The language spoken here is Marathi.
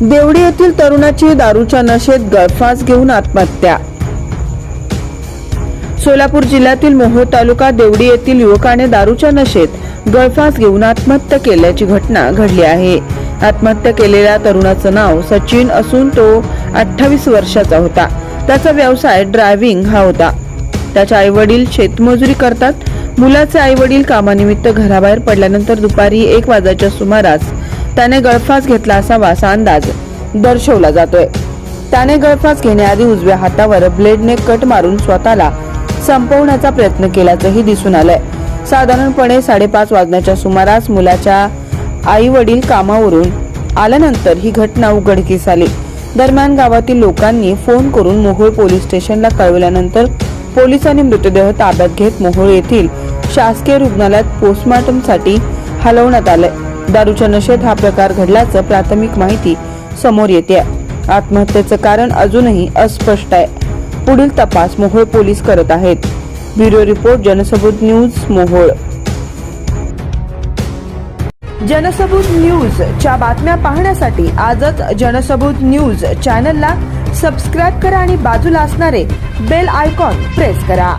देवडी येथील तरुणाची दारूच्या नशेत गळफास घेऊन आत्महत्या. सोलापूर जिल्ह्यातील मोहोळ तालुका देवडी येथील युवकाने दारूच्या नशेत गळफास घेऊन आत्महत्या केल्याची घटना घडली आहे. आत्महत्या केलेल्या तरुणाचं नाव सचिन असून तो अठ्ठावीस वर्षाचा होता. त्याचा व्यवसाय ड्रायव्हिंग हा होता. त्याचे आई वडील शेतमजुरी करतात. मुलाचे आई वडील कामानिमित्त घराबाहेर पडल्यानंतर दुपारी एक वाजाच्या सुमारास त्याने गळफास घेतला असावा असा अंदाज दर्शवला जातोय. त्याने गळफास घेण्याआधी उजव्या हातावर ब्लेडने कट मारून स्वतःला संपवण्याचा प्रयत्न केल्याचंही दिसून आलंय. साधारणपणे साडेपाच वाजण्याच्या सुमारास मुलाच्या आई वडील कामावरून आल्यानंतर ही घटना उघडकीस आली. दरम्यान गावातील लोकांनी फोन करून मोहोळ पोलीस स्टेशनला कळवल्यानंतर पोलिसांनी मृतदेह ताब्यात घेत मोहोळ येथील शासकीय रुग्णालयात पोस्टमॉर्टमसाठी हलवण्यात आलंय. दारूच्या नशेत हा प्रकार घडल्याचं प्राथमिक माहिती समोर येते. आत्महत्येचं कारण अजूनही अस्पष्ट आहे. पुढील तपास मोहोळ पोलीस करत आहेत. Bureau report Jansabut news Mohol. Jansabut news च्या बातम्या पाहण्यासाठी आजच जनसबूत न्यूज चॅनलला सबस्क्राईब करा आणि बाजूला असणारे बेल आयकॉन प्रेस करा.